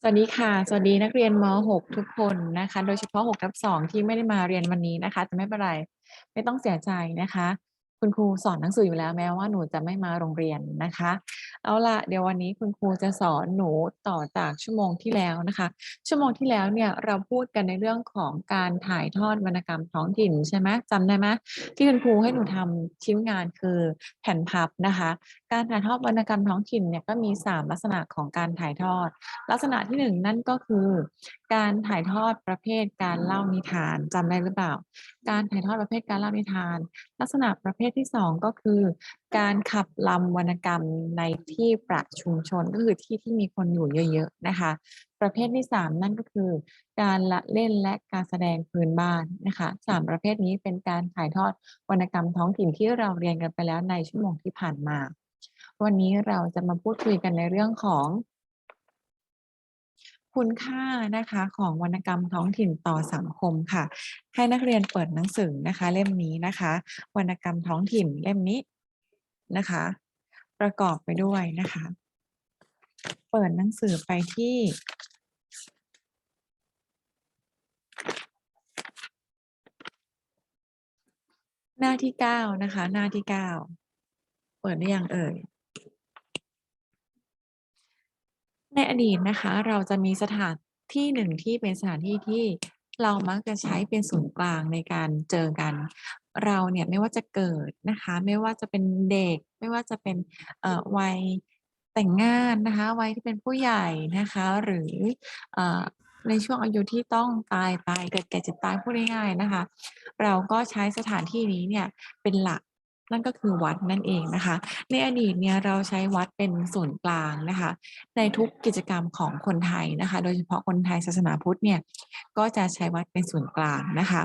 สวัสดีค่ะ สวัสดีนักเรียนม .6 ทุกคนนะคะ โดยเฉพาะ6ทับ2ที่ไม่ได้มาเรียนวันนี้นะคะ แต่ไม่เป็นไร ไม่ต้องเสียใจนะคะ คุณครูสอนหนังสืออยู่แล้วแม้ว่าหนูจะไม่มาโรงเรียนนะคะ เอาละเดี๋ยววันนี้คุณครูจะสอนหนูต่อจากชั่วโมงที่แล้วนะคะ ชั่วโมงที่แล้วเนี่ยเราพูดกันในเรื่องของการถ่ายทอดวรรณกรรมท้องถิ่นใช่ไหมจำได้ไหมที่คุณครูให้หนูทำชิ้นงานคือแผ่นพับนะคะการถ่ายทอดวรรณกรรมท้องถิ่นเนี่ยก็มี 3 ลักษณะของการถ่ายทอด ลักษณะที่หนึ่งนั่นก็คือ การถ่ายทอดประเภทการเล่านิทานจำได้หรือเปล่า การถ่ายทอดประเภทการเล่านิทาน ลักษณะประเภทที่สองก็คือ การขับลำวรรณกรรมในที่ประชุมชนก็คือที่ที่มีคนอยู่เยอะๆนะคะประเภทที่สามนั่นก็คือ การละเล่นและการแสดงพื้นบ้านนะคะสามประเภทนี้เป็นการถ่ายทอดวรรณกรรมท้องถิ่นที่เราเรียนกันไปแล้วในชั่วโมงที่ผ่านมา วันนี้เราจะมาพูดคุยกันในเรื่องของ คุณค่านะคะของวรรณกรรมท้องถิ่นต่อสังคมค่ะ ให้นักเรียนเปิดหนังสือนะคะ เล่มนี้นะคะ วรรณกรรมท้องถิ่นเล่มนี้นะคะ ประกอบไปด้วยนะคะ เปิดหนังสือไปที่หน้าที่เก้านะคะ หน้าที่เก้าเปิดได้ยังเอ่ย ในอดีตนะคะ เราจะมีสถานที่หนึ่งที่เป็นสถานที่ที่เรามักจะใช้เป็นศูนย์กลางในการเจอกัน เราเนี่ยไม่ว่าจะเกิดนะคะ ไม่ว่าจะเป็นเด็ก ไม่ว่าจะเป็นเอ่อวัยแต่งงานนะคะวัยที่เป็นผู้ใหญ่นะคะ หรือเอ่อในช่วงอายุที่ต้องตายไปเกิดแก่เจ็บตายพูดง่ายๆนะคะ เราก็ใช้สถานที่นี้เนี่ยเป็นหลัก นั่นก็คือวัดนั่นเองนะคะ ในอดีตเนี่ยเราใช้วัดเป็นศูนย์กลางนะคะ ในทุกกิจกรรมของคนไทยนะคะ โดยเฉพาะคนไทยศาสนาพุทธเนี่ยก็จะใช้วัดเป็นศูนย์กลางนะคะ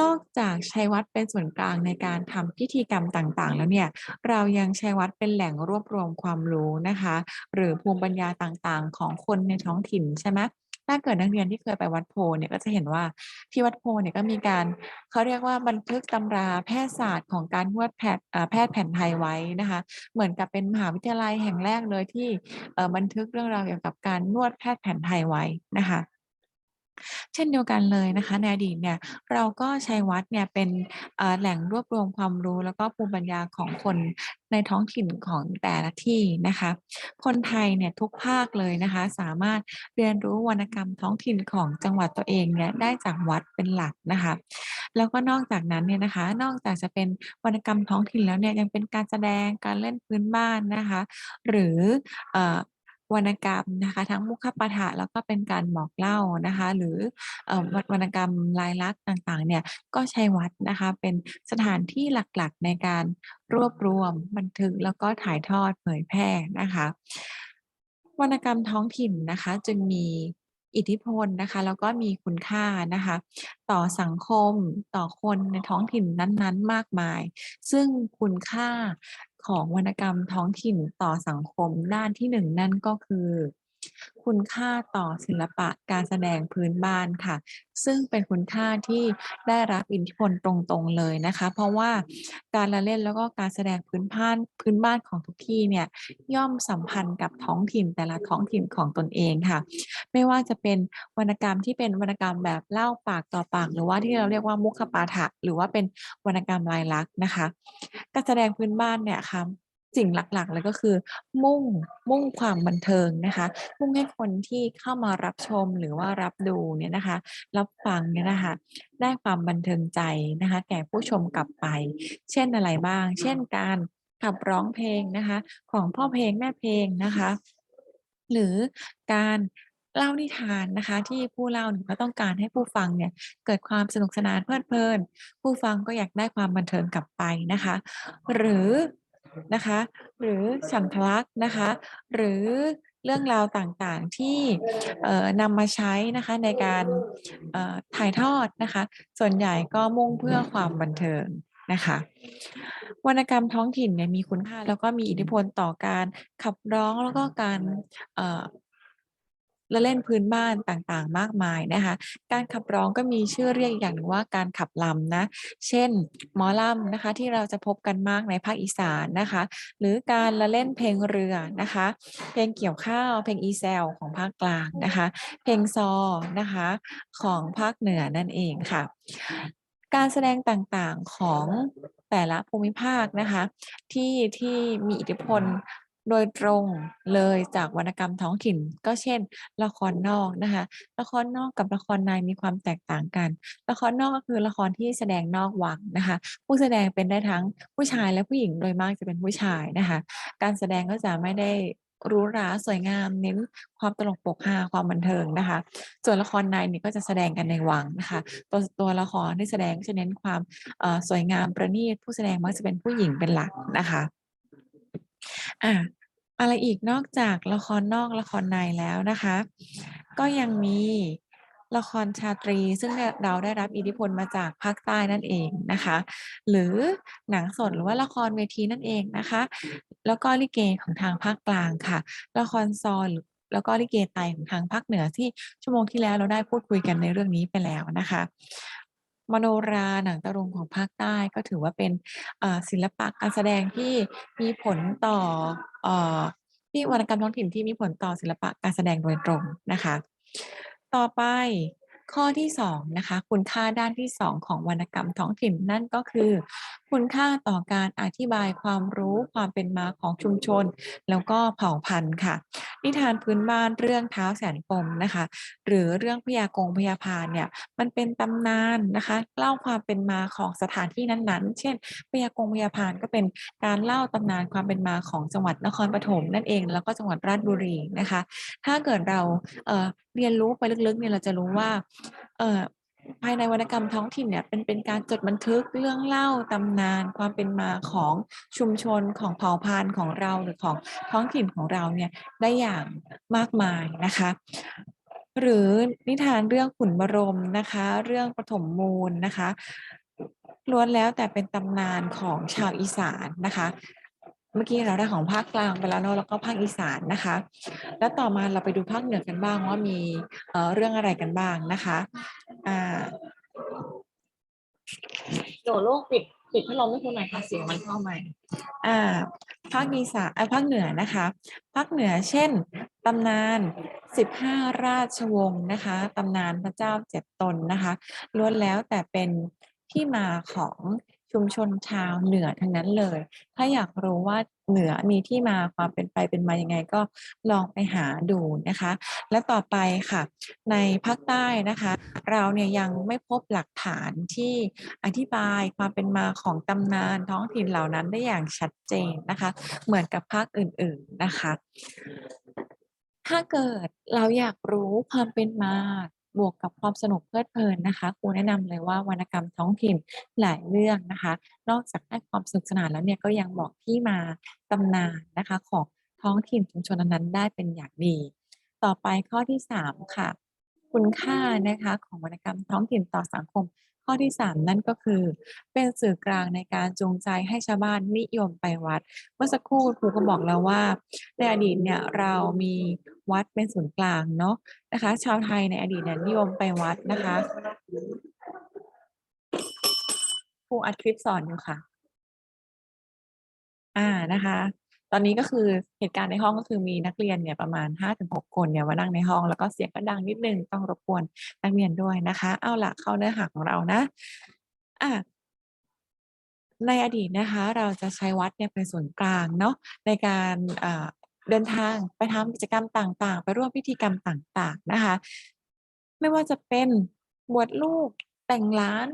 นอกจากใช้วัดเป็นส่วนกลางในการทำพิธีกรรมต่างๆ แล้วเนี่ยเรายังใช้วัดเป็นแหล่งรวบรวมความรู้นะคะ หรือภูมิปัญญาต่างๆ ของคนในท้องถิ่นใช่ไหม ถ้าเกิดนักเรียนที่เคยไปวัดโพเนี่ยก็จะเห็นว่าที่วัดโพเนี่ยก็มีการเขาเรียกว่าบันทึกตำราแพทยศาสตร์ของการนวดแผนเอ่อแพทย์แผนไทยไว้นะคะ เหมือนกับเป็นมหาวิทยาลัยแห่งแรกเลยที่บันทึกเรื่องราวเกี่ยวกับการนวดแพทย์แผนไทยไว้นะคะ เช่นเดียวกันเลยนะคะในอดีตเนี่ยเราก็ใช้วัดเนี่ยเป็นเอ่อแหล่งรวบรวมความรู้ แล้วก็ภูมิปัญญาของคนในท้องถิ่นของแต่ละที่นะคะ คนไทยเนี่ยทุกภาคเลยนะคะ สามารถเรียนรู้วรรณกรรมท้องถิ่นของจังหวัดตัวเองเนี่ยได้จากวัดเป็นหลักนะคะ แล้วก็นอกจากนั้นเนี่ยนะคะ นอกจากจะเป็นวรรณกรรมท้องถิ่นแล้วเนี่ยยังเป็นการแสดงการเล่นพื้นบ้านนะคะ หรือเอ่อ วรรณกรรมนะคะ ทั้งมุขปาฐะแล้วก็เป็นการบอกเล่านะคะ หรือเอ่อวรรวรรณกรรมลายลักษณ์ต่างๆเนี่ยก็ใช้วัดนะคะเป็นสถานที่หลักๆในการรวบรวมบันทึกแล้วก็ถ่ายทอดเผยแพร่นะคะ วรรณกรรมท้องถิ่นนะคะ จึงมีอิทธิพลนะคะแล้วก็มีคุณค่านะคะ ต่อสังคมต่อคนในท้องถิ่นนั้นๆ มากมาย ซึ่งคุณค่า ของวรรณกรรมท้องถิ่นต่อสังคมด้านที่หนึ่งนั่นก็คือ คุณค่าต่อศิลปะการแสดงพื้นบ้านค่ะ ซึ่งเป็นคุณค่าที่ได้รับอิทธิพลตรงๆเลยนะคะ เพราะว่าการละเล่นแล้วก็การแสดงพื้นบ้านพื้นบ้านของทุกที่เนี่ยย่อมสัมพันธ์กับท้องถิ่นแต่ละท้องถิ่นของตนเองค่ะ ไม่ว่าจะเป็นวรรณกรรมที่เป็นวรรณกรรมแบบเล่าปากต่อปาก หรือว่าที่เราเรียกว่ามุขปาฐะหรือว่าเป็นวรรณกรรมลายลักษณ์นะคะ การแสดงพื้นบ้านเนี่ยค่ะ สิ่งหลักๆเลยก็คือ มุ่งมุ่งความบันเทิงนะคะ มุ่งให้คนที่เข้ามารับชมหรือว่ารับดูเนี่ยนะคะ รับฟังเนี่ยนะคะ ได้ความบันเทิงใจนะคะ แก่ผู้ชมกลับไป เช่นอะไรบ้าง เช่นการขับร้องเพลงนะคะ ของพ่อเพลงแม่เพลงนะคะ หรือการเล่านิทานนะคะที่ผู้เล่าเนี่ยก็ต้องการให้ผู้ฟังเนี่ยเกิดความสนุกสนานเพลิดเพลิน ผู้ฟังก็อยากได้ความบันเทิงกลับไปนะคะ หรือ นะคะ หรือสังคลักษณ์นะคะ หรือเรื่องราวต่างๆที่นำมาใช้นะคะในการถ่ายทอดนะคะ ส่วนใหญ่ก็มุ่งเพื่อความบันเทิงนะคะวรรณกรรมท้องถิ่นเนี่ยมีคุณค่าแล้วก็มีอิทธิพลต่อการขับร้องแล้วก็การ เอ่อละเล่นพื้นบ้านต่างๆ มากมายนะคะ การขับร้องก็มีชื่อเรียกอีกอย่างหนึ่งว่าการขับลำนะ เช่นหมอลำนะคะที่เราจะพบกันมากในภาคอีสานนะคะ หรือการละเล่นเพลงเรือนะคะ เพลงเกี่ยวข้าวเพลงอีแซวของภาคกลางนะคะ เพลงซอนะคะของภาคเหนือนั่นเองค่ะ การแสดงต่างๆของแต่ละภูมิภาคนะคะที่ที่มีอิทธิพล โดยตรงเลยจากวรรณกรรมท้องถิ่น ก็เช่น ละครนอกนะคะละครนอกกับละครในมีความแตกต่างกัน ละครนอกก็คือละครที่แสดงนอกวังนะคะผู้แสดงเป็นได้ทั้งผู้ชายและผู้หญิงโดยมากจะเป็นผู้ชายนะคะการแสดงก็จะไม่ได้รูหราสวยงามเน้นความตลกโปกฮาความบันเทิงนะคะ ส่วนละครในนี่ก็จะแสดงกันในวังนะคะตัวตัวละครที่แสดงจะเน้นความสวยงามประณีตผู้แสดงมักจะเป็นผู้หญิงเป็นหลักนะคะ อ่าอะไรอีกนอกจากละครนอกละครในแล้วนะคะ ก็ยังมีละครชาตรีซึ่งเราได้รับอิทธิพลมาจากภาคใต้นั่นเองนะคะ หรือหนังสดหรือว่าละครเวทีนั่นเองนะคะ แล้วก็ลิเกของทางภาคกลางค่ะ ละครซอหรือแล้วก็ลิเกไทยของทางภาคเหนือที่ชั่วโมงที่แล้วเราได้พูดคุยกันในเรื่องนี้ไปแล้วนะคะ มโนราหนังตะลุงของภาคใต้ก็ถือว่าเป็นศิลปะการแสดงที่มีผลต่อเอ่อที่วรรณกรรมท้องถิ่นที่มีผลต่อศิลปะการแสดงโดยตรงนะคะ ต่อไปข้อที่2นะคะคุณค่าด้านที่ 2 ของวรรณกรรมท้องถิ่นนั่นก็คือ คุณค่าต่อการอธิบายความรู้ความเป็นมาของชุมชน แล้วก็เผ่าพันธุ์ค่ะ นิทานพื้นบ้านเรื่องเท้าแสนปมนะคะ หรือเรื่องพญากงพญาพานเนี่ยมันเป็นตำนานนะคะเล่าความเป็นมาของสถานที่นั้นๆ เช่นพญากงพญาพานก็เป็นการเล่าตำนานความเป็นมาของจังหวัดนครปฐมนั่นเอง แล้วก็จังหวัดราชบุรีนะคะ ถ้าเกิดเราเเรียนรู้ไปลึกๆเนี่ยเราจะรู้ว่า ภายในวรรณกรรมท้องถิ่นเนี่ยเป็นเป็นการจดบันทึกเรื่องเล่าตำนาน ความเป็นมาของชุมชนของเผ่าพันธุ์ของเราหรือของท้องถิ่นของเราเนี่ยได้อย่างมากมายนะคะหรือนิทานเรื่องขุนบรมนะคะ เรื่องปฐมมูลนะคะล้วนแล้วแต่เป็นตำนานของชาวอีสานนะคะ เมื่อกี้เราได้ของภาคกลางไปแล้วเนอะแล้วก็ภาคอีสานนะคะ แล้วต่อมาเราไปดูภาคเหนือกันบ้างว่ามีเอ่อเรื่องอะไรกันบ้างนะคะอ่าโดโลกปิดปิดพัดลมให้คุณหน่อยค่ะเสียงมันเข้าใหม่อ่าภาคอีสานอ่าภาคเหนือนะคะภาคเหนือเช่นตำนาน15 ราชวงศ์นะคะตำนานพระเจ้าเจ็ดตนนะคะล้วนแล้วแต่เป็นที่มาของ ชุมชนชาวเหนือทั้งนั้นเลย ถ้าอยากรู้ว่าเหนือมีที่มาความเป็นไปเป็นมายังไงก็ลองไปหาดูนะคะ และต่อไปค่ะ ในภาคใต้นะคะ เราเนี่ยยังไม่พบหลักฐานที่อธิบายความเป็นมาของตำนานท้องถิ่นเหล่านั้นได้อย่างชัดเจนนะคะ เหมือนกับภาคอื่นๆนะคะ ถ้าเกิดเราอยากรู้ความเป็นมา บวกกับความสนุกเพลิดเพลินนะคะครูแนะนำเลยว่าวรรณกรรมท้องถิ่นหลายเรื่องนะคะ นอกจากให้ความสนุกสนานแล้วเนี่ยก็ยังบอกที่มาตำนานนะคะของท้องถิ่นชุมชนนั้นได้เป็นอย่างดี ต่อไปข้อที่ 3 ค่ะ คุณค่านะคะของวรรณกรรมท้องถิ่นต่อสังคม ข้อที่ 3 นั่นก็คือ เป็นสื่อกลางในการจูงใจให้ชาวบ้านนิยมไปวัด เมื่อสักครู่ครูก็บอกแล้วว่า ในอดีตเนี่ยเรามีวัดเป็นศูนย์กลางเนาะนะคะ ชาวไทยในอดีตเนี่ยนิยมไปวัดนะคะครูอัดคลิปสอนอยู่ค่ะ อ่านะคะ ตอนนี้ก็คือเหตุการณ์ในห้องก็คือมีนักเรียนเนี่ยประมาณห้าถึงหกคนเนี่ยมานั่งในห้องแล้วก็เสียงก็ดังนิดนึงต้องรบกวนนักเรียนด้วยนะคะ เอาละเข้าเนื้อหาของเรานะอะในอดีตนะคะเราจะใช้วัดเนี่ยเป็นศูนย์กลางเนาะในการเดินทางไปทำกิจกรรมต่างๆ ไปร่วมพิธีกรรมต่างๆนะคะ ไม่ว่าจะเป็นบวชลูกแต่งร้าน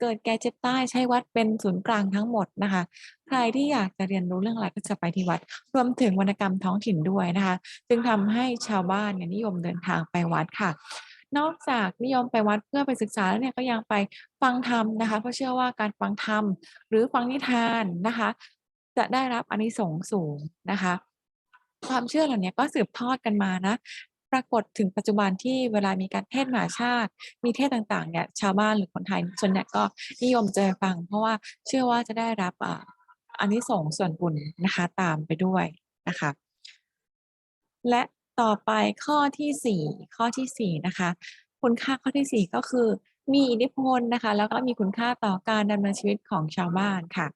เกิดแก่เจ็บตายใช้วัดเป็นศูนย์กลางทั้งหมดนะคะ ใครที่อยากจะเรียนรู้เรื่องอะไรก็จะไปที่วัด รวมถึงวรรณกรรมท้องถิ่นด้วยนะคะ จึงทำให้ชาวบ้านเนี่ยนิยมเดินทางไปวัดค่ะ นอกจากนิยมไปวัดเพื่อไปศึกษาแล้วเนี่ยก็ยังไปฟังธรรมนะคะเพราะเชื่อว่าการฟังธรรมหรือฟังนิทานนะคะ จะได้รับอานิสงส์สูงนะคะความเชื่อเหล่านี้ก็สืบทอดกันมานะ ปรากฏถึงปัจจุบันที่เวลามีการเทศมหาชาติ มีเทศต่างๆเนี่ยชาวบ้านหรือคนไทยส่วนใหญ่ก็นิยมเจะไปฟัง เพราะว่าเชื่อว่าจะได้รับอ่าอานิสงส์ส่วนบุญนะคะตามไปด้วยนะคะและต่อไปข้อที่ 4 ข้อทีสี่ 4 นะคะ คุณค่าข้อที่ 4 ก็คือมีอิทธิพลนะคะ แล้วก็มีคุณค่าต่อการดำเนินชีวิตของชาวบ้านค่ะ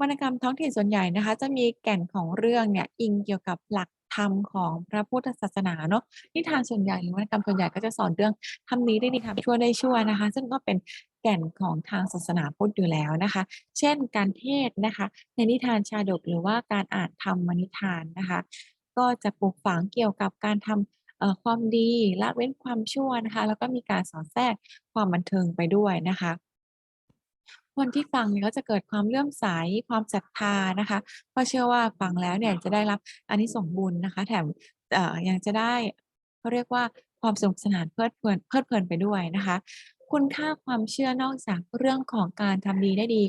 วรรณกรรมท้องถิ่นส่วนใหญ่นะคะ จะมีแก่นของเรื่องเนี่ยอิงเกี่ยวกับหลักธรรมของพระพุทธศาสนาเนาะนิทานส่วนใหญ่หรือวรรณกรรมส่วนใหญ่ก็จะสอนเรื่องทำดีได้ดีทำชั่วได้ชั่วนะคะ ซึ่งก็เป็นแก่นของทางศาสนาพุทธอยู่แล้วนะคะ เช่นการเทศนะคะ ในนิทานชาดกหรือว่าการอ่านธรรมนิทานนะคะ ก็จะปลูกฝังเกี่ยวกับการทำเอ่อความดีละเว้นความชั่วนะคะ แล้วก็มีการสอดแทรกความบันเทิงไปด้วยนะคะ คนที่ฟังเนี่ยก็จะเกิดความเลื่อมใสความศรัทธานะคะเพราะเชื่อว่าฟังแล้วเนี่ยจะได้รับอานิสงส์บุญนะคะ แถมยังจะได้เขาเรียกว่าความสนุกสนานเพลิดเพลินเพลิดเพลินไปด้วยนะคะ คุณค่าความเชื่อนอกจากเรื่องของการทำดีได้ดี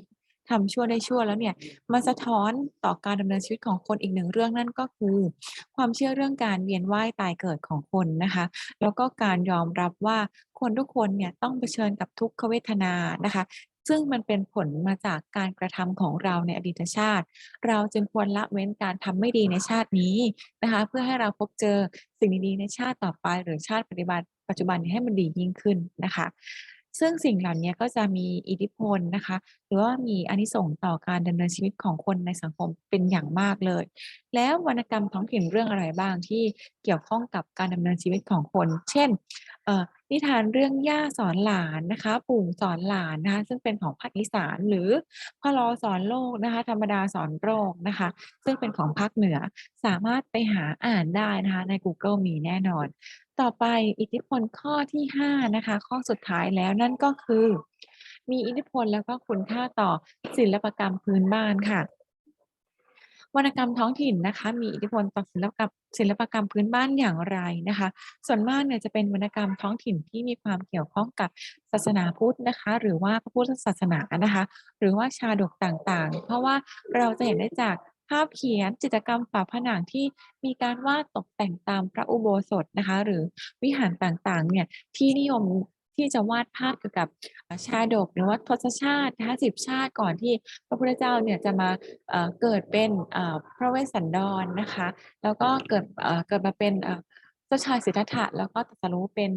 ทำชั่วได้ชั่วแล้วเนี่ยมันสะท้อนต่อการดำเนินชีวิตของคนอีกหนึ่งเรื่องนั่นก็คือ ความเชื่อเรื่องการเวียนว่ายตายเกิดของคนนะคะ แล้วก็การยอมรับว่าคนทุกคนเนี่ยต้องเผชิญกับทุกขเวทนานะคะ ซึ่งมันเป็นผลมาจากการกระทำของเราในอดีตชาติ เราจึงควรละเว้นการทำไม่ดีในชาตินี้นะคะ เพื่อให้เราพบเจอสิ่งดีๆในชาติต่อไป หรือชาติปฏิบัติปัจจุบันให้มันดียิ่งขึ้นนะคะ ซึ่งสิ่งเหล่านี้ก็จะมีอิทธิพลนะคะ หรือว่ามีอนิสงส์ต่อการดำเนินชีวิตของคนในสังคมเป็นอย่างมากเลย แล้ววรรณกรรมท้องถิ่นเรื่องอะไรบ้างที่เกี่ยวข้องกับการดำเนินชีวิตของคน เช่น นิทานเรื่องย่าสอนหลานนะคะปู่สอนหลานนะคะซึ่งเป็นของภาคอีสานหรือพ่อลอสอนโลกนะคะ ธรรมดาสอนโรคนะคะ ซึ่งเป็นของภาคเหนือสามารถไปหาอ่านได้นะคะในกูเกิลมีแน่นอน ต่อไปอิทธิพลข้อที่ 5 นะคะ ข้อสุดท้ายแล้วนั่นก็คือ มีอิทธิพลแล้วก็คุณค่าต่อศิลปกรรมพื้นบ้านค่ะ วรรณกรรมท้องถิ่นนะคะ มีอิทธิพลต่อศิลปกับศิลปกรรมพื้นบ้านอย่างไรนะคะ ส่วนมากเนี่ยจะเป็นวรรณกรรมท้องถิ่นที่มีความเกี่ยวข้องกับศาสนาพุทธนะคะ หรือว่าพระพุทธศาสนานะคะ หรือว่าชาดกต่างๆ เพราะว่าเราจะเห็นได้จากภาพเขียนจิตรกรรมฝาผนังที่มีการวาดตกแต่งตามพระอุโบสถนะคะ หรือวิหารต่างๆเนี่ยที่นิยม ที่จะวาดภาพเกี่ยวกับชาดกหรือว่าทศชาตินะคะ10ชาติก่อนที่พระพุทธเจ้าเนี่ยจะมาเกิดเป็นพระเวสสันดรนะคะแล้วก็เกิดเกิดมาเป็นเจ้าชายสิทธัตถะแล้วก็ตรัสรู้เป็น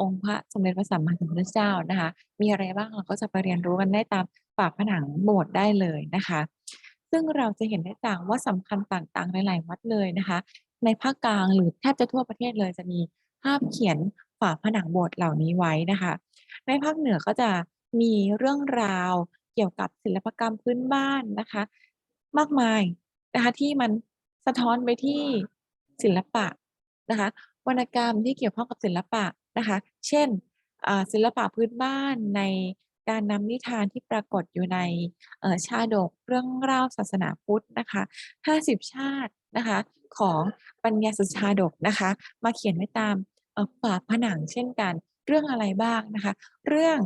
องค์พระสมเด็จพระสัมมาสัมพุทธเจ้านะคะมีอะไรบ้างเราก็จะไปเรียนรู้กันได้ตามฝาผนังโบสถ์ได้เลยนะคะ ซึ่งเราจะเห็นได้จากวัดสำคัญต่างๆหลายๆวัดเลยนะคะ ในภาคกลางหรือแทบจะทั่วประเทศเลยจะมีภาพเขียน ฝาผนังโบสถ์เหล่านี้ไว้นะคะ ในภาคเหนือก็จะมีเรื่องราวเกี่ยวกับศิลปกรรมพื้นบ้านนะคะ มากมายนะคะที่มันสะท้อนไปที่ศิลปะนะคะวรรณกรรมที่เกี่ยวข้องกับศิลปะนะคะ เช่นศิลปะพื้นบ้านในการนำนิทานที่ปรากฏอยู่ในชาดกเรื่องเล่าศาสนาพุทธนะคะ 50 ชาตินะคะของปัญญาสุชาดกนะคะ มาเขียนไว้ตาม ฝาผนังเช่นกัน เรื่องอะไรบ้างนะคะ เรื่อง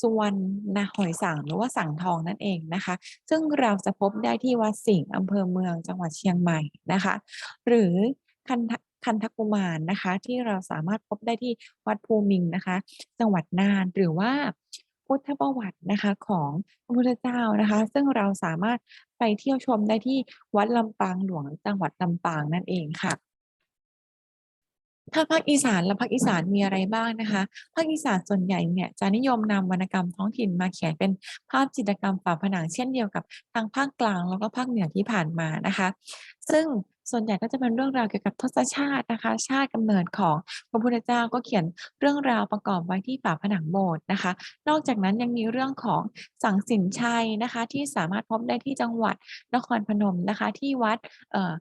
สุวรรณหอยสังหรือว่าสังทองนั่นเองนะคะ ซึ่งเราจะพบได้ที่วัดสิงห์อำเภอเมืองจังหวัดเชียงใหม่นะคะ หรือคันทะคันธกุมารนะคะ ที่เราสามารถพบได้ที่วัดภูมินทร์นะคะ จังหวัดน่านหรือว่าพุทธประวัตินะคะของพระพุทธเจ้านะคะ ซึ่งเราสามารถไปเที่ยวชมได้ที่วัดลำปางหลวงจังหวัดลำปางนั่นเองค่ะ ถ้าภาคอีสานและภาคอีสานมีอะไรบ้างนะคะภาคอีสานส่วนใหญ่เนี่ยจะนิยมนำวรรณกรรมท้องถิ่นมาเขียนเป็นภาพจิตรกรรมฝาผนังเช่นเดียวกับทางภาคกลางแล้วก็ภาคเหนือที่ผ่านมานะคะ ซึ่งส่วนใหญ่ก็จะเป็นเรื่องราวเกี่ยวกับทศชาตินะคะ ชาติกำเนิดของพระพุทธเจ้าก็เขียนเรื่องราวประกอบไว้ที่ฝาผนังโบสถ์นะคะ นอกจากนั้นยังมีเรื่องของสังสินชัยนะคะ ที่สามารถพบได้ที่จังหวัดนครพนมนะคะ ที่วัดเอ่อ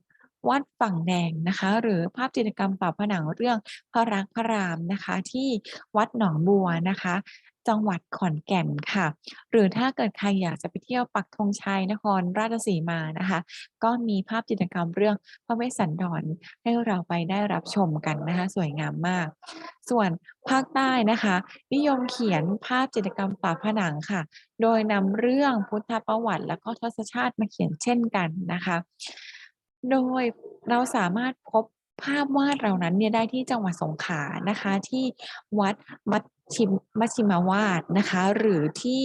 วัดฝั่งแดงนะคะ หรือภาพจิตรกรรมฝาผนังเรื่องพระรักพระรามนะคะ ที่วัดหนองบัวนะคะ จังหวัดขอนแก่นค่ะ หรือถ้าเกิดใครอยากจะไปเที่ยวปักธงชัยนครราชสีมานะคะ ก็มีภาพจิตรกรรมเรื่องพระเวสสันดรให้เราไปได้รับชมกันนะคะ สวยงามมาก ส่วนภาคใต้นะคะ นิยมเขียนภาพจิตรกรรมฝาผนังค่ะ โดยนำเรื่องพุทธประวัติ แล้วก็ทศชาติมาเขียนเช่นกันนะคะ โดยเราสามารถพบภาพวาดเหล่านั้นเนี่ยได้ที่จังหวัดสงขลานะคะ ที่วัดมัชชิมมัชิมาวาสนะคะ หรือที่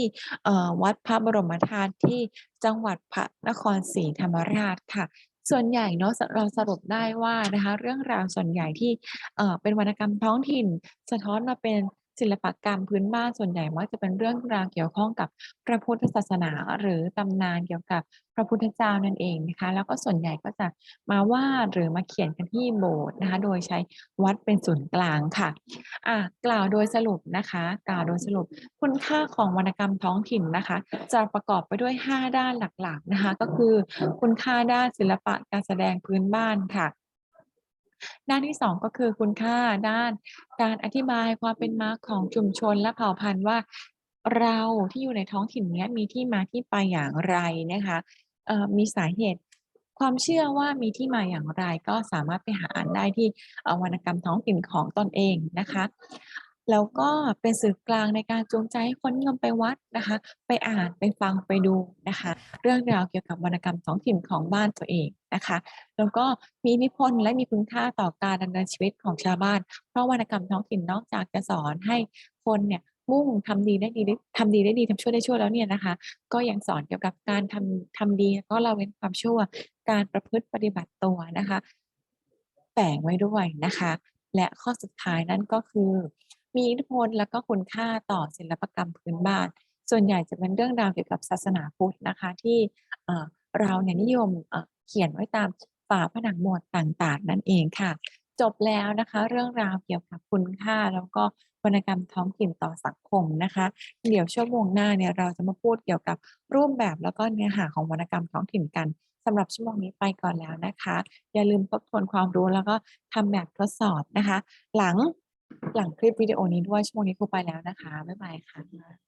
วัดพระบรมธาตุที่จังหวัดพระนครศรีธรรมราชค่ะ ส่วนใหญ่เนาะเราสรุปได้ว่านะคะ เรื่องราวส่วนใหญ่ที่เป็นวรรณกรรมท้องถิ่น สะท้อนมาเป็น ศิลปกรรมพื้นบ้านส่วนใหญ่มักจะเป็นเรื่องราวเกี่ยวข้องกับพระพุทธศาสนา หรือตำนานเกี่ยวกับพระพุทธเจ้านั่นเองนะคะ แล้วก็ส่วนใหญ่ก็จะมาวาดหรือมาเขียนกันที่โบสถ์นะคะ โดยใช้วัดเป็นศูนย์กลางค่ะอากล่าวโดยสรุปนะคะ กล่าวโดยสรุปคุณค่าของวรรณกรรมท้องถิ่นนะคะ จะประกอบไปด้วย 5 ด้านหลักๆนะคะ ก็คือคุณค่าด้านศิลปะการแสดงพื้นบ้านค่ะ ด้านที่ 2 ก็คือคุณค่าด้านการอธิบายความเป็นมาของชุมชนและเผ่าพันธุ์ว่า เราที่อยู่ในท้องถิ่นนี้มีที่มาที่ไปอย่างไรนะคะมีสาเหตุความเชื่อว่ามีที่มาอย่างไรก็สามารถไปหาอ่านได้ที่วรรณกรรมท้องถิ่นของตนเองนะคะ แล้วก็เป็นสื่อกลางในการจูงใจให้คนนิยมไปวัดนะคะ ไปอ่านไปฟังไปดูนะคะ เรื่องราวเกี่ยวกับวรรณกรรมท้องถิ่นของบ้านตัวเองนะคะแล้วก็มีอิทธิพลและมีคุณค่าต่อการดำเนินชีวิตของชาวบ้าน เพราะวรรณกรรมท้องถิ่นนอกจากจะสอนให้คนเนี่ยมุ่งทำดีได้ดีได้ทำดีได้ดีทำชั่วได้ชั่วแล้วเนี่ยนะคะ ก็ยังสอนเกี่ยวกับการทำทำดีก็ละเว้นความชั่วการประพฤติปฏิบัติตัวนะคะแฝงไว้ด้วยนะคะ และข้อสุดท้ายนั่นก็คือ มีอิทธิพลแล้วก็คุณค่าต่อศิลปกรรมพื้นบ้าน ส่วนใหญ่จะเป็นเรื่องราวเกี่ยวกับศาสนาพุทธนะคะ ที่เราเนี่ยนิยมเอ่อเขียนไว้ตามฝาผนังโบสถ์ต่างๆ นั่นเองค่ะ จบแล้วนะคะ เรื่องราวเกี่ยวกับคุณค่าแล้วก็วรรณกรรมท้องถิ่นต่อสังคมนะคะ เดี๋ยวชั่วโมงหน้าเนี่ยเราจะมาพูดเกี่ยวกับรูปแบบแล้วก็เนื้อหาของวรรณกรรมท้องถิ่นกันสำหรับชั่วโมงนี้ไปก่อนแล้วนะคะ อย่าลืมทบทวนความรู้แล้วก็ทำแบบทดสอบนะคะ หลัง หลังคลิปวิดีโอนี้ด้วยชั่วโมงนี้ครูไปแล้วนะคะ บ๊ายบายค่ะ